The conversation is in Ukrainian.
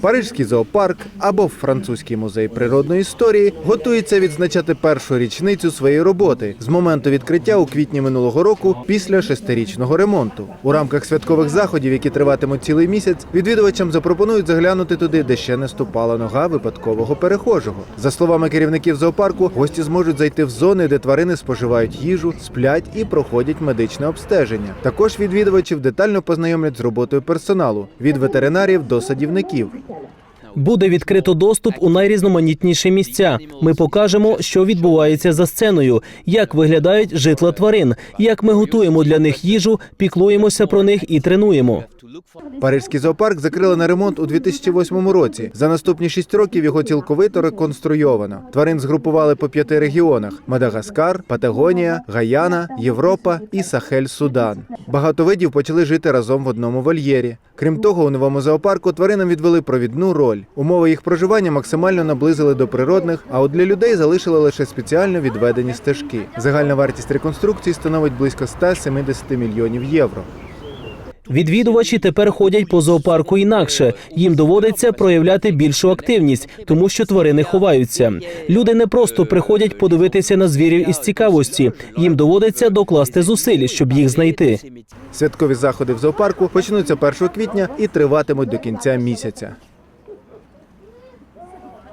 Парижський зоопарк або французький музей природної історії готується відзначати першу річницю своєї роботи з моменту відкриття у квітні минулого року після шестирічного ремонту. У рамках святкових заходів, які триватимуть цілий місяць, відвідувачам запропонують заглянути туди, де ще не ступала нога випадкового перехожого. За словами керівників зоопарку, гості зможуть зайти в зони, де тварини споживають їжу, сплять і проходять медичне обстеження. Також відвідувачів детально познайомлять з роботою персоналу від ветеринарів до садівників. thank you. Буде відкрито доступ у найрізноманітніші місця. Ми покажемо, що відбувається за сценою, як виглядають житла тварин, як ми готуємо для них їжу, піклуємося про них і тренуємо. Паризький зоопарк закрили на ремонт у 2008 році. За наступні шість років його цілковито реконструйовано. Тварин згрупували по п'яти регіонах: Мадагаскар, Патагонія, Гаяна, Європа і Сахель-Судан. Багато видів почали жити разом в одному вольєрі. Крім того, у новому зоопарку тваринам відвели провідну роль. Умови їх проживання максимально наблизили до природних, а от для людей залишили лише спеціально відведені стежки. Загальна вартість реконструкції становить близько 170 мільйонів євро. Відвідувачі тепер ходять по зоопарку інакше. Їм доводиться проявляти більшу активність, тому що тварини ховаються. Люди не просто приходять подивитися на звірів із цікавості. Їм доводиться докласти зусиль, щоб їх знайти. Святкові заходи в зоопарку почнуться 1 квітня і триватимуть до кінця місяця.